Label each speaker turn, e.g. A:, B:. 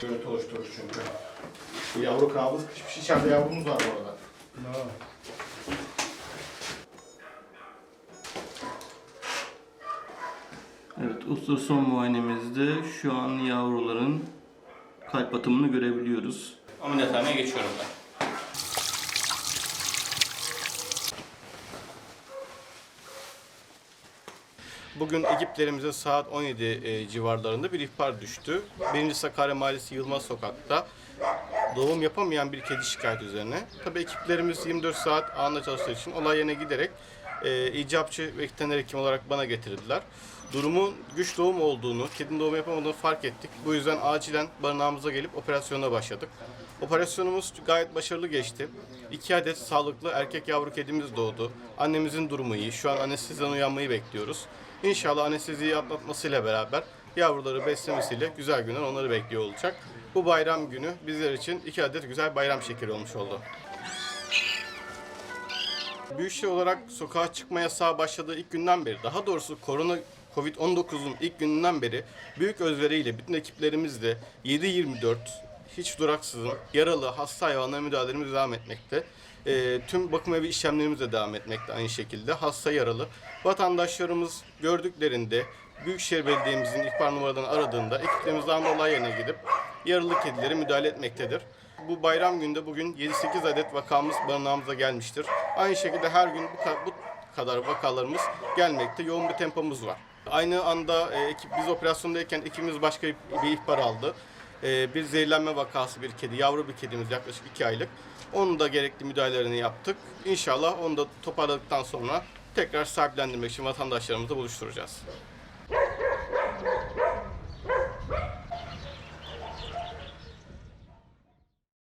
A: görüntü oluşturur çünkü. Bu yavru kanalda sıkışmış içeride yavrumuz var bu arada.
B: Evet, ultrason muayenemizde şu an yavruların kalp atımını görebiliyoruz. Ameliyathaneye geçiyorum ben.
A: Bugün ekiplerimize saat 17 e, civarlarında bir ihbar düştü. Birinci Sakarya Mahallesi Yılmaz Sokak'ta doğum yapamayan bir kedi şikayet üzerine. Tabii ekiplerimiz 24 saat anında çalıştığı için olay yerine giderek e, icapçı ve veteriner hekim olarak bana getirdiler. Durumun güç doğum olduğunu, kedinin doğum yapamadığını fark ettik. Bu yüzden acilen barınağımıza gelip operasyona başladık. Operasyonumuz gayet başarılı geçti. İki adet sağlıklı erkek yavru kedimiz doğdu. Annemizin durumu iyi. Şu an anesteziden uyanmayı bekliyoruz. İnşallah anesteziyi atlatmasıyla beraber yavruları beslemesiyle güzel günler onları bekliyor olacak. Bu bayram günü bizler için iki adet güzel bayram şekeri olmuş oldu. Büyükşehir olarak sokağa çıkma yasağı başladığı ilk günden beri, daha doğrusu korona Covid-19'un ilk gününden beri büyük özveriyle bütün ekiplerimizle 7-24 hiç duraksızın yaralı hasta hayvanlara müdahalemiz devam etmekte. Ee, tüm bakım evi işlemlerimiz de devam etmekte aynı şekilde. Hasta yaralı. Vatandaşlarımız gördüklerinde Büyükşehir Belediye'mizin ihbar numaradan aradığında ekiplerimiz anda olay yerine gidip yaralı kedilere müdahale etmektedir. Bu bayram günde bugün 7-8 adet vakamız barınağımıza gelmiştir. Aynı şekilde her gün bu, bu kadar vakalarımız gelmekte. Yoğun bir tempomuz var. Aynı anda e, ekip biz operasyondayken ekibimiz başka bir bir ihbar aldı. E, bir zehirlenme vakası bir kedi, yavru bir kedimiz yaklaşık 2 aylık. Onun da gerekli müdahalelerini yaptık. İnşallah onu da toparladıktan sonra tekrar sahiplendirmek için vatandaşlarımızla buluşturacağız.